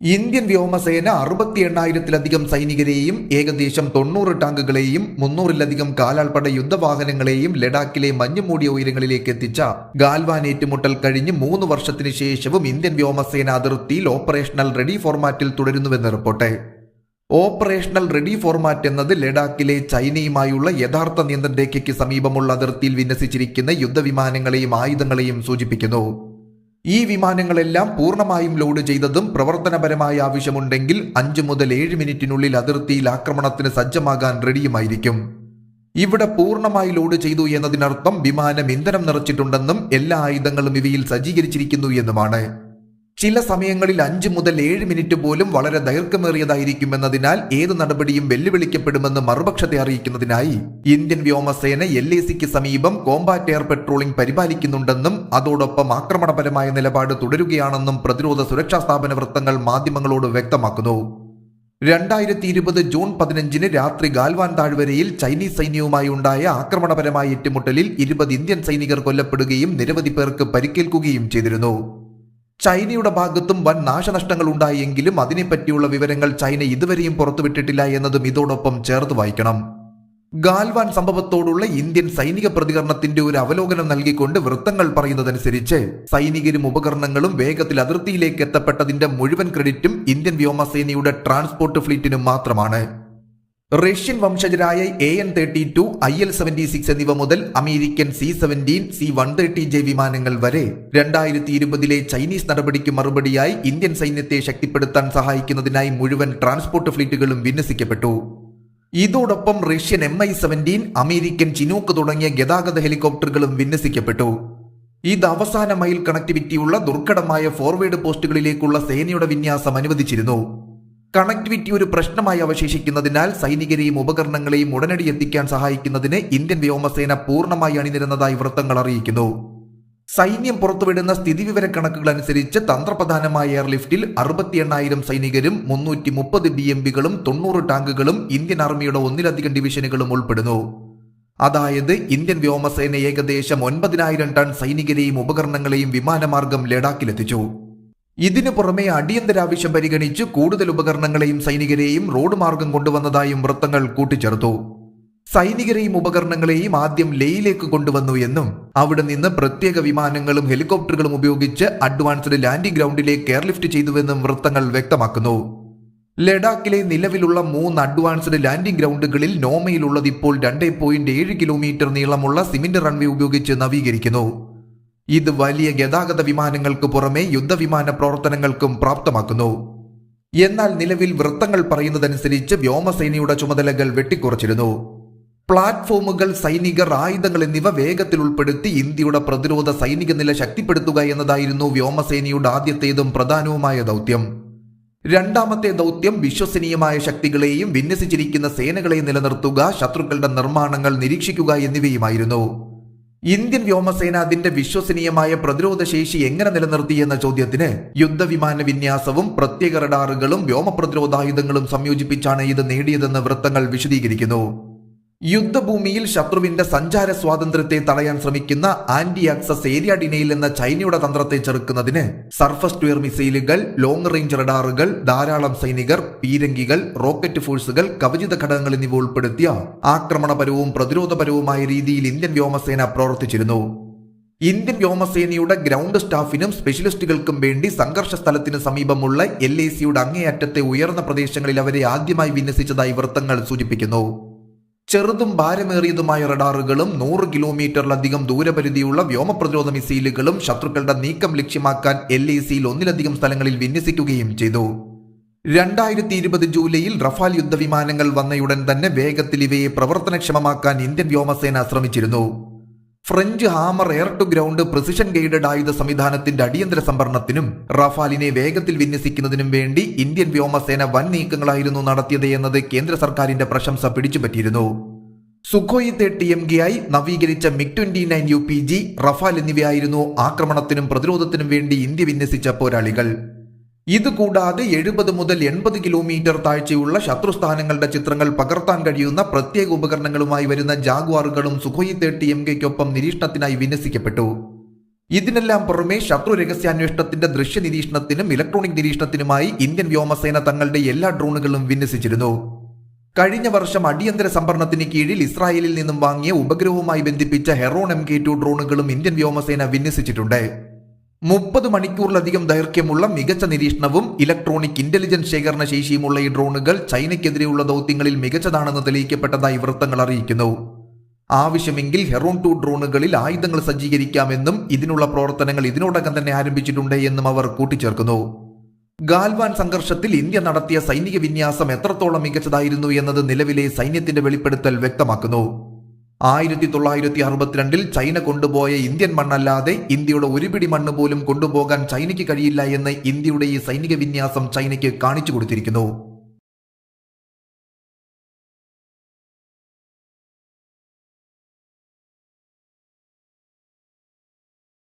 Indian വ്യോമസേന അറുപത്തി എണ്ണായിരത്തിലധികം സൈനികരെയും ഏകദേശം തൊണ്ണൂറ് ടാങ്കുകളെയും മുന്നൂറിലധികം കാലാൾപ്പട യുദ്ധവാഹനങ്ങളെയും ലഡാക്കിലെ മഞ്ഞുമൂടിയ ഉയരങ്ങളിലേക്ക് എത്തിച്ച ഗാൽവാൻ ഏറ്റുമുട്ടൽ കഴിഞ്ഞ് മൂന്ന് വർഷത്തിന് ശേഷവും ഇന്ത്യൻ വ്യോമസേന അതിർത്തിയിൽ ഓപ്പറേഷണൽ റെഡി ഫോർമാറ്റിൽ തുടരുന്നുവെന്ന് റിപ്പോർട്ട്. ഓപ്പറേഷണൽ റെഡി ഫോർമാറ്റ് എന്നത് ലഡാക്കിലെ ചൈനയുമായുള്ള യഥാർത്ഥ നിയന്ത്രണ രേഖയ്ക്ക് സമീപമുള്ള അതിർത്തിയിൽ വിന്യസിച്ചിരിക്കുന്ന യുദ്ധവിമാനങ്ങളെയും ആയുധങ്ങളെയും സൂചിപ്പിക്കുന്നു. ഈ വിമാനങ്ങളെല്ലാം പൂർണമായും ലോഡ് ചെയ്തതും പ്രവർത്തനപരമായ ആവശ്യമുണ്ടെങ്കിൽ അഞ്ചു മുതൽ ഏഴ് മിനിറ്റിനുള്ളിൽ അതിർത്തിയിൽ ആക്രമണത്തിന് സജ്ജമാകാൻ റെഡിയുമായിരിക്കും. ഇവിടെ പൂർണമായി ലോഡ് ചെയ്തു എന്നതിനർത്ഥം വിമാനം ഇന്ധനം നിറച്ചിട്ടുണ്ടെന്നും എല്ലാ ആയുധങ്ങളും ഇവയിൽ സജ്ജീകരിച്ചിരിക്കുന്നു എന്നുമാണ്. ചില സമയങ്ങളിൽ അഞ്ച് മുതൽ ഏഴ് മിനിറ്റ് പോലും വളരെ ദൈർഘ്യമേറിയതായിരിക്കുമെന്നതിനാൽ ഏത് നടപടിയും വെല്ലുവിളിക്കപ്പെടുമെന്ന് മറുപക്ഷത്തെ അറിയിക്കുന്നതിനായി ഇന്ത്യൻ വ്യോമസേന എൽ എ സിക്ക് സമീപം കോമ്പാറ്റ് എയർ പെട്രോളിംഗ് പരിപാലിക്കുന്നുണ്ടെന്നും അതോടൊപ്പം ആക്രമണപരമായ നിലപാട് തുടരുകയാണെന്നും പ്രതിരോധ സുരക്ഷാ സ്ഥാപന വൃത്തങ്ങൾ മാധ്യമങ്ങളോട് വ്യക്തമാക്കുന്നു. രണ്ടായിരത്തി ഇരുപത് ജൂൺ പതിനഞ്ചിന് രാത്രി ഗാൽവാൻ താഴ്വരയിൽ ചൈനീസ് സൈന്യവുമായി ഉണ്ടായ ആക്രമണപരമായ ഏറ്റുമുട്ടലിൽ ഇരുപത് ഇന്ത്യൻ സൈനികർ കൊല്ലപ്പെടുകയും നിരവധി പേർക്ക് പരിക്കേൽക്കുകയും ചെയ്തിരുന്നു. ചൈനയുടെ ഭാഗത്തും വൻ നാശനഷ്ടങ്ങൾ ഉണ്ടായെങ്കിലും അതിനെപ്പറ്റിയുള്ള വിവരങ്ങൾ ചൈന ഇതുവരെയും പുറത്തുവിട്ടിട്ടില്ല എന്നതും ഇതോടൊപ്പം ചേർത്ത് വായിക്കണം. ഗാൽവാൻ സംഭവത്തോടുള്ള ഇന്ത്യൻ സൈനിക പ്രതികരണത്തിന്റെ ഒരു അവലോകനം നൽകിക്കൊണ്ട് വൃത്തങ്ങൾ പറയുന്നതനുസരിച്ച് സൈനികരും ഉപകരണങ്ങളും വേഗത്തിൽ അതിർത്തിയിലേക്ക് എത്തപ്പെട്ടതിന്റെ മുഴുവൻ ക്രെഡിറ്റും ഇന്ത്യൻ വ്യോമസേനയുടെ ട്രാൻസ്പോർട്ട് ഫ്ലീറ്റിനും മാത്രമാണ്. റഷ്യൻ വംശജരായ A N thirty two I L seventy six എന്നിവ മുതൽ American C seventeen C one thirty J വിമാനങ്ങൾ വരെ രണ്ടായിരത്തി ഇരുപതിലെ ചൈനീസ് നടപടിക്ക് മറുപടിയായി ഇന്ത്യൻ സൈന്യത്തെ ശക്തിപ്പെടുത്താൻ സഹായിക്കുന്നതിനായി മുഴുവൻ ട്രാൻസ്പോർട്ട് ഫ്ലീറ്റുകളും വിന്യസിക്കപ്പെട്ടു. ഇതോടൊപ്പം Russian M I seventeen American Chinook തുടങ്ങിയ ഗതാഗത ഹെലികോപ്റ്ററുകളും വിന്യസിക്കപ്പെട്ടു. ഇത് അവസാന മൈൽ കണക്ടിവിറ്റിയുള്ള ദുർഘടമായ ഫോർവേഡ് പോസ്റ്റുകളിലേക്കുള്ള സേനയുടെ വിന്യാസം അനുവദിച്ചിരുന്നു. കണക്ടിവിറ്റി ഒരു പ്രശ്നമായി അവശേഷിക്കുന്നതിനാൽ സൈനികരെയും ഉപകരണങ്ങളെയും ഉടനടി എത്തിക്കാൻ സഹായിക്കുന്നതിന് ഇന്ത്യൻ വ്യോമസേന പൂർണമായി അണിനിരുന്നതായി വൃത്തങ്ങൾ അറിയിക്കുന്നു. സൈന്യം പുറത്തുവിടുന്ന സ്ഥിതിവിവര കണക്കുകൾ അനുസരിച്ച് തന്ത്രപ്രധാനമായ എയർലിഫ്റ്റിൽ അറുപത്തി എണ്ണായിരം സൈനികരും മുന്നൂറ്റി മുപ്പത് ബി എം ബികളും തൊണ്ണൂറ് ടാങ്കുകളും ഇന്ത്യൻ ആർമിയുടെ ഒന്നിലധികം ഡിവിഷനുകളും ഉൾപ്പെടുന്നു. അതായത് ഇന്ത്യൻ വ്യോമസേന ഏകദേശം ഒൻപതിനായിരം ടൺ സൈനികരെയും ഉപകരണങ്ങളെയും വിമാനമാർഗം ലഡാക്കിലെത്തിച്ചു. ഇതിനു പുറമെ അടിയന്തരാവശ്യം പരിഗണിച്ച് കൂടുതൽ ഉപകരണങ്ങളെയും സൈനികരെയും റോഡ് മാർഗം കൊണ്ടുവന്നതായും വൃത്തങ്ങൾ കൂട്ടിച്ചേർത്തു. സൈനികരെയും ഉപകരണങ്ങളെയും ആദ്യം ലേയിലേക്ക് കൊണ്ടുവന്നു എന്നും അവിടെ നിന്ന് പ്രത്യേക വിമാനങ്ങളും ഹെലികോപ്റ്ററുകളും ഉപയോഗിച്ച് അഡ്വാൻസ്ഡ് ലാൻഡിംഗ് ഗ്രൗണ്ടിലേക്ക് എയർലിഫ്റ്റ് ചെയ്തുവെന്നും വൃത്തങ്ങൾ വ്യക്തമാക്കുന്നു. ലഡാക്കിലെ നിലവിലുള്ള മൂന്ന് അഡ്വാൻസ്ഡ് ലാൻഡിംഗ് ഗ്രൗണ്ടുകളിൽ നോമയിലുള്ളത് ഇപ്പോൾ രണ്ട് പോയിന്റ് ഏഴ് കിലോമീറ്റർ നീളമുള്ള സിമന്റ് റൺവേ ഉപയോഗിച്ച് നവീകരിക്കുന്നു. ഇത് വലിയ ഗതാഗത വിമാനങ്ങൾക്ക് പുറമെ യുദ്ധവിമാന പ്രവർത്തനങ്ങൾക്കും പ്രാപ്തമാക്കുന്നു. എന്നാൽ നിലവിൽ വൃത്തങ്ങൾ പറയുന്നതനുസരിച്ച് വ്യോമസേനയുടെ ചുമതലകൾ വെട്ടിക്കുറച്ചിരുന്നു. പ്ലാറ്റ്ഫോമുകൾ സൈനികർ ആയുധങ്ങൾ എന്നിവ വേഗത്തിൽ ഉൾപ്പെടുത്തി ഇന്ത്യയുടെ പ്രതിരോധ സൈനിക നില ശക്തിപ്പെടുത്തുക എന്നതായിരുന്നു വ്യോമസേനയുടെ ആദ്യത്തേതും പ്രധാനവുമായ ദൗത്യം. രണ്ടാമത്തെ ദൗത്യം വിശ്വസനീയമായ ശക്തികളെയും വിന്യസിച്ചിരിക്കുന്ന സേനകളെ നിലനിർത്തുക ശത്രുക്കളുടെ നിർമ്മാണങ്ങൾ നിരീക്ഷിക്കുക എന്നിവയുമായിരുന്നു. ഇന്ത്യൻ വ്യോമസേന അതിന്റെ വിശ്വസനീയമായ പ്രതിരോധ ശേഷി എങ്ങനെ നിലനിർത്തി എന്ന ചോദ്യത്തിന് യുദ്ധവിമാന വിന്യാസവും പ്രത്യേക റഡാറുകളും വ്യോമ പ്രതിരോധായുധങ്ങളും സംയോജിപ്പിച്ചാണ് ഇത് നേടിയതെന്ന് വൃത്തങ്ങൾ വിശദീകരിക്കുന്നു. യുദ്ധഭൂമിയിൽ ശത്രുവിന്റെ സഞ്ചാര സ്വാതന്ത്ര്യത്തെ തടയാൻ ശ്രമിക്കുന്ന ആന്റി ആക്സസ് ഏരിയ ഡിനയിൽ എന്ന ചൈനയുടെ തന്ത്രത്തെ ചെറുക്കുന്നതിന് സർഫസ് ട്വയർ മിസൈലുകൾ ലോങ് റേഞ്ച് റഡാറുകൾ ധാരാളം സൈനികർ പീരങ്കികൾ റോക്കറ്റ് ഫോഴ്സുകൾ കവചിത ഘടകങ്ങൾ എന്നിവ ഉൾപ്പെടുത്തിയ ആക്രമണപരവും പ്രതിരോധപരവുമായ രീതിയിൽ ഇന്ത്യൻ വ്യോമസേന പ്രവർത്തിച്ചിരുന്നു. ഇന്ത്യൻ വ്യോമസേനയുടെ ഗ്രൗണ്ട് സ്റ്റാഫിനും സ്പെഷ്യലിസ്റ്റുകൾക്കും വേണ്ടി സംഘർഷ സ്ഥലത്തിന് സമീപമുള്ള എൽ എ സിയുടെ അങ്ങേയറ്റത്തെ ഉയർന്ന പ്രദേശങ്ങളിൽ അവരെ ആദ്യമായി വിന്യസിച്ചതായി വൃത്തങ്ങൾ സൂചിപ്പിക്കുന്നു. ചെറുതും ഭാരമേറിയതുമായ റഡാറുകളും നൂറ് കിലോമീറ്ററിലധികം ദൂരപരിധിയുള്ള വ്യോമ പ്രതിരോധ മിസൈലുകളും ശത്രുക്കളുടെ നീക്കം ലക്ഷ്യമാക്കാൻ എൽ എ സിയിൽ ഒന്നിലധികം സ്ഥലങ്ങളിൽ വിന്യസിക്കുകയും ചെയ്തു. രണ്ടായിരത്തി ഇരുപത് ജൂലൈയിൽ റഫാൽ യുദ്ധവിമാനങ്ങൾ വന്നയുടൻ തന്നെ വേഗത്തിൽ ഇവയെ പ്രവർത്തനക്ഷമമാക്കാൻ ഇന്ത്യൻ വ്യോമസേന ശ്രമിച്ചിരുന്നു. French Hammer air to ground precision guided ആയുധ സംവിധാനത്തിന്റെ അടിയന്തര സംഭരണത്തിനും റഫാലിനെ വേഗത്തിൽ വിന്യസിക്കുന്നതിനും വേണ്ടി ഇന്ത്യൻ വ്യോമസേന വൻ നീക്കങ്ങളായിരുന്നു നടത്തിയത് എന്നത് കേന്ദ്ര സർക്കാരിന്റെ പ്രശംസ പിടിച്ചുപറ്റിയിരുന്നു. സുഖോയി തേർട്ടി എം കെ ആയി നവീകരിച്ച MiG twenty nine U P G Rafale എന്നിവയായിരുന്നു ആക്രമണത്തിനും പ്രതിരോധത്തിനും വേണ്ടി ഇന്ത്യ വിന്യസിച്ച പോരാളികൾ. ഇതുകൂടാതെ എഴുപത് മുതൽ എൺപത് കിലോമീറ്റർ താഴ്ചയുള്ള ശത്രുസ്ഥാനങ്ങളുടെ ചിത്രങ്ങൾ പകർത്താൻ കഴിയുന്ന പ്രത്യേക ഉപകരണങ്ങളുമായി വരുന്ന ജാഗ്വാറുകളും സുഖോയി തേർട്ടി എം കെക്കൊപ്പം നിരീക്ഷണത്തിനായി വിന്യസിക്കപ്പെട്ടു. ഇതിനെല്ലാം പുറമെ ശത്രു രഹസ്യാന്വേഷണത്തിന്റെ ദൃശ്യ നിരീക്ഷണത്തിനും ഇലക്ട്രോണിക് നിരീക്ഷണത്തിനുമായി ഇന്ത്യൻ വ്യോമസേന തങ്ങളുടെ എല്ലാ ഡ്രോണുകളും വിന്യസിച്ചിരുന്നു. കഴിഞ്ഞ വർഷം അടിയന്തര സംഭരണത്തിന് കീഴിൽ ഇസ്രായേലിൽ നിന്നും വാങ്ങിയ ഉപഗ്രഹവുമായി ബന്ധിപ്പിച്ച ഹെറോൺ എം കെ ടു ഡ്രോണുകളും ഇന്ത്യൻ വ്യോമസേന വിന്യസിച്ചിട്ടുണ്ട്. മുപ്പത് മണിക്കൂറിലധികം ദൈർഘ്യമുള്ള മികച്ച നിരീക്ഷണവും ഇലക്ട്രോണിക് ഇന്റലിജൻസ് ശേഖരണ ശേഷിയുമുള്ള ഈ ഡ്രോണുകൾ ചൈനയ്ക്കെതിരെയുള്ള ദൗത്യങ്ങളിൽ മികച്ചതാണെന്ന് തെളിയിക്കപ്പെട്ടതായി വൃത്തങ്ങൾ അറിയിക്കുന്നു. ആവശ്യമെങ്കിൽ ഹെറോൺ ടു ഡ്രോണുകളിൽ ആയുധങ്ങൾ സജ്ജീകരിക്കാമെന്നും ഇതിനുള്ള പ്രവർത്തനങ്ങൾ ഇതിനോടകം തന്നെ ആരംഭിച്ചിട്ടുണ്ട് എന്നും അവർ കൂട്ടിച്ചേർക്കുന്നു. ഗാൽവാൻ സംഘർഷത്തിൽ ഇന്ത്യ നടത്തിയ സൈനിക വിന്യാസം എത്രത്തോളം മികച്ചതായിരുന്നു എന്നത് നിലവിലെ സൈന്യത്തിന്റെ വെളിപ്പെടുത്തൽ വ്യക്തമാക്കുന്നു. ആയിരത്തി തൊള്ളായിരത്തി അറുപത്തിരണ്ടിൽ ചൈന കൊണ്ടുപോയ ഇന്ത്യൻ മണ്ണല്ലാതെ ഇന്ത്യയുടെ ഒരു പിടി മണ്ണ് പോലും കൊണ്ടുപോകാൻ ചൈനയ്ക്ക് കഴിയില്ല എന്ന് ഇന്ത്യയുടെ ഈ സൈനിക വിന്യാസം ചൈനയ്ക്ക് കാണിച്ചു കൊടുത്തിരിക്കുന്നു.